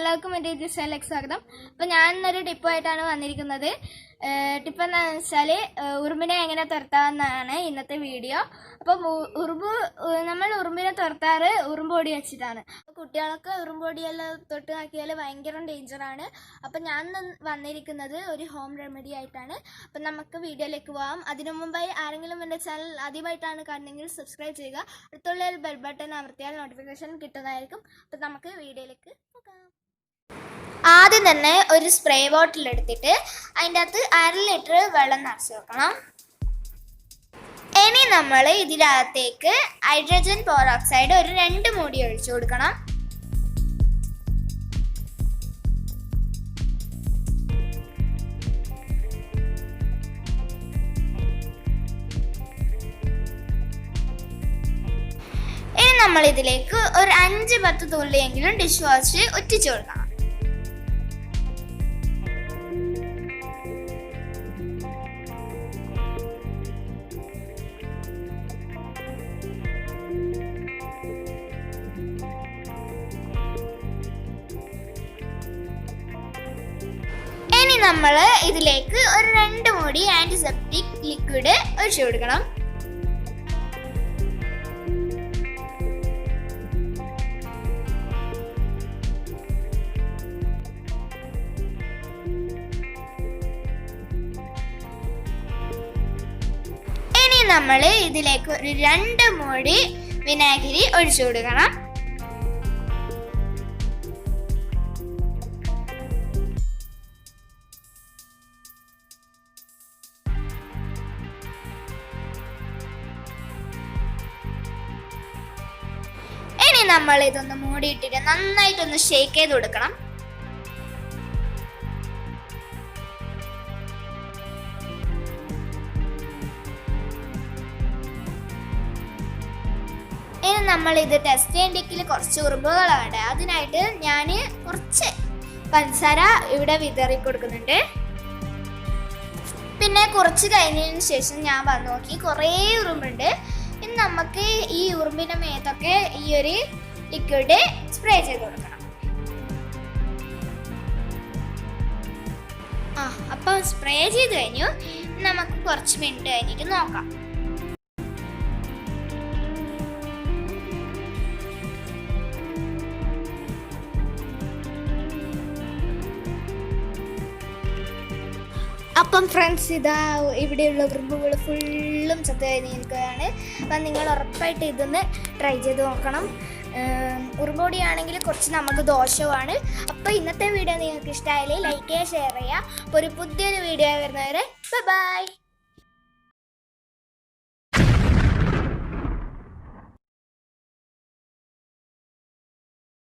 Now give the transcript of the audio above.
എല്ലാവർക്കും എന്റെ ചാനലിലേക്ക് സ്വാഗതം. അപ്പോൾ ഞാൻ ഇന്നൊരു ടിപ്പായിട്ടാണ് വന്നിരിക്കുന്നത്. ടിപ്പ് എന്താണെന്ന് വെച്ചാൽ ഉറുമ്പിനെ എങ്ങനെ തുരത്താമെന്നാണ് ഇന്നത്തെ വീഡിയോ അപ്പം ഉറുമ്പ് നമ്മൾ ഉറുമ്പിനെ തുരത്താറ് ഉറുമ്പൊടി വെച്ചിട്ടാണ്. കുട്ടികളൊക്കെ ഉറുമ്പൊടിയെല്ലാം തൊട്ട് നോക്കിയാൽ ഭയങ്കര ഡേഞ്ചറാണ് അപ്പം ഞാൻ വന്നിരിക്കുന്നത് ഒരു ഹോം റെമഡി ആയിട്ടാണ്. അപ്പം നമുക്ക് വീഡിയോയിലേക്ക് പോകാം അതിനു മുമ്പായി ആരെങ്കിലും എന്റെ ചാനൽ ആദ്യമായിട്ടാണ് കാണുന്നതെങ്കിൽ സബ്സ്ക്രൈബ് ചെയ്യുക. അടുത്തുള്ള ബെൽ ബട്ടൺ അമർത്തിയാൽ നോട്ടിഫിക്കേഷൻ കിട്ടുന്നതായിരിക്കും. അപ്പം നമുക്ക് വീഡിയോയിലേക്ക് പോകാം. ആദ്യം തന്നെ ഒരു സ്പ്രേ ബോട്ടിൽ എടുത്തിട്ട് അതിന്റെ അകത്ത് അര ലിറ്റർ വെള്ളം നിറച്ച് വെക്കണം. ഇനി നമ്മൾ ഇതിനകത്തേക്ക് ഹൈഡ്രജൻ പെറോക്സൈഡ് ഒരു രണ്ട് മൂടി ഒഴിച്ചു കൊടുക്കണം. ഇനി നമ്മൾ ഇതിലേക്ക് ഒരു അഞ്ച് പത്ത് തുള്ളിയെങ്കിലും ഡിഷ് വാഷ് ഒറ്റിച്ചു കൊടുക്കണം. നമ്മൾ ഇതിലേക്ക് ഒരു രണ്ട് മുടി ആന്റിസെപ്റ്റിക് ലിക്വിഡ് ഒഴിച്ചു കൊടുക്കണം. നമ്മൾ ഇതിലേക്ക് ഒരു രണ്ട് മുടി വിനാഗിരി ഒഴിച്ചു കൊടുക്കണം. നമ്മൾ ഇതൊന്ന് മൂടിയിട്ടിട്ട് നന്നായിട്ടൊന്ന് ഷേക്ക് ചെയ്ത് കൊടുക്കണം. ഇനി നമ്മൾ ഇത് ടെസ്റ്റ് ചെയ്യേണ്ടെങ്കിൽ കുറച്ച് ഉറുമ്പുകളാണ് അതിനായിട്ട് ഞാൻ കുറച്ച് പഞ്ചസാര ഇവിടെ വിതറി കൊടുക്കുന്നുണ്ട്. പിന്നെ കുറച്ച് കഴിഞ്ഞതിന് ശേഷം ഞാൻ വന്നു നോക്കി. കുറേ ഉറുമ്പുണ്ട്. ഇനി നമുക്ക് ഈ ഉറുമ്പിന്റെ മേത്തൊക്കെ ഈ ഒരു ലിക്വിഡ് സ്പ്രേ ചെയ്ത് കൊടുക്കണം. ആ അപ്പൊ സ്പ്രേ ചെയ്ത് കഴിഞ്ഞു. നമുക്ക് കുറച്ച് മിനിറ്റ് കഴിഞ്ഞിട്ട് നോക്കാം. അപ്പം ഫ്രണ്ട്സ് ഇതാ ഇവിടെയുള്ള ഉറുമ്പുകൾ ഫുള്ളും ചത്തു കഴിഞ്ഞിരിക്കുകയാണ്. അപ്പം നിങ്ങൾ ഉറപ്പായിട്ട് ഇതൊന്ന് ട്രൈ ചെയ്ത് നോക്കണം. ഉറുമ്പൊടിയാണെങ്കിൽ കുറച്ച് നമുക്ക് ദോഷമാണ് അപ്പോൾ ഇന്നത്തെ വീഡിയോ നിങ്ങൾക്ക് ഇഷ്ടമായാലേ ലൈക്ക് ചെയ്യുക ഷെയർ ചെയ്യുക. അപ്പോൾ ഒരു പുതിയൊരു വീഡിയോ വരുന്നവരെ ബൈ